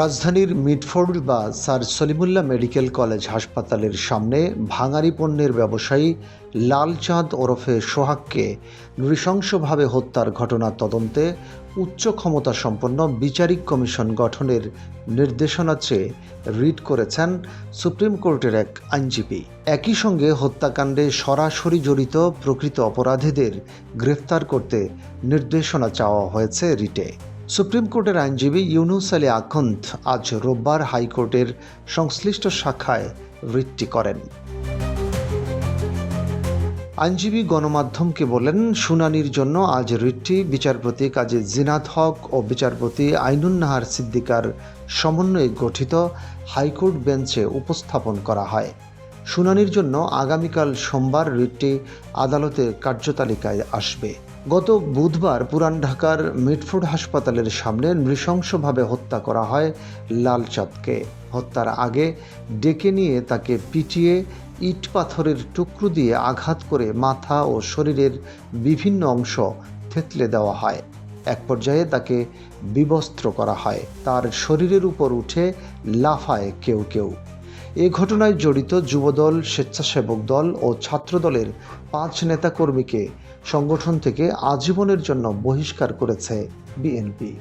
রাজধানীর মিটফোর্ড বা sir Salimullah medical college হাসপাতালের সামনে ভাঙারি পণ্যের ব্যবসায়ী লালচাঁদ ওরফে সোহাগকে নৃশংসভাবে হত্যার ঘটনা তদন্তে উচ্চ ক্ষমতা সম্পন্ন বিচারিক কমিশন গঠনের নির্দেশনা চেয়ে রিট করেছেন সুপ্রিম কোর্টের এক আইনজীবী। একই সঙ্গে হত্যাকাণ্ডে সরাসরি জড়িত প্রকৃত অপরাধীদের গ্রেফতার করতে নির্দেশনা চাওয়া হয়েছে রিটে। সুপ্রিম কোর্টের আইনজীবী ইউনুস আলী আখন্দ আজ রোববার হাইকোর্টের সংশ্লিষ্ট শাখায় রিটটি করেন। আইনজীবী গণমাধ্যমকে বলেন, শুনানির জন্য আজ রিটটি বিচারপতি কাজী জিনাত হক ও বিচারপতি আইনুন নাহার সিদ্দিকার সমন্বয়ে গঠিত হাইকোর্ট বেঞ্চে উপস্থাপন করা হয়। শুনানির জন্য আগামীকাল সোমবার রিটটি আদালতের কার্যতালিকায় আসবে। গত বুধবার পুরান ঢাকার মিটফোর্ড হাসপাতালের সামনে নৃশংসভাবে হত্যা করা হয় লালচাঁদকে। হত্যার আগে ডেকে নিয়ে তাকে পিটিয়ে ইট পাথরের টুকরো দিয়ে আঘাত করে মাথা ও শরীরের বিভিন্ন অংশ থেতলে দেওয়া হয়। এক পর্যায়ে তাকে বিবস্ত্র করা হয়। তার শরীরের উপর উঠে লাফায় কেউ কেউ। এ ঘটনায় জড়িত যুবদল, স্বেচ্ছাসেবক দল ও ছাত্রদলের পাঁচ নেতাকর্মীকে সংগঠন থেকে আজীবনের জন্য বহিষ্কার করেছে বিএনপি।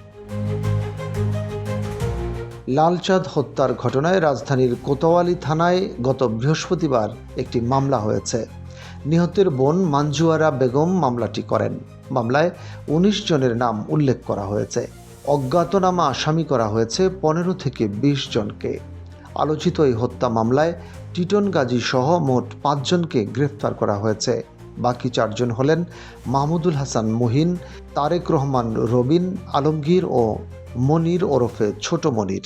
লালচাঁদ হত্যার ঘটনায় রাজধানীর কোতোয়ালি থানায় গত বৃহস্পতিবার একটি মামলা হয়েছে। নিহতের বোন মাঞ্জুয়ারা বেগম মামলাটি করেন। মামলায় উনিশ জনের নাম উল্লেখ করা হয়েছে। অজ্ঞাতনামা আসামি করা হয়েছে পনেরো থেকে বিশ জনকে। আলোচিত এই হত্যা মামলায় টিটন গাজী সহ মোট পাঁচজনকে গ্রেফতার করা হয়েছে। বাকি চারজন হলেন মাহমুদুল হাসান মুহিন, তারেক রহমান রবিন, আলমগীর ও মনির ওরফে ছোট মনির।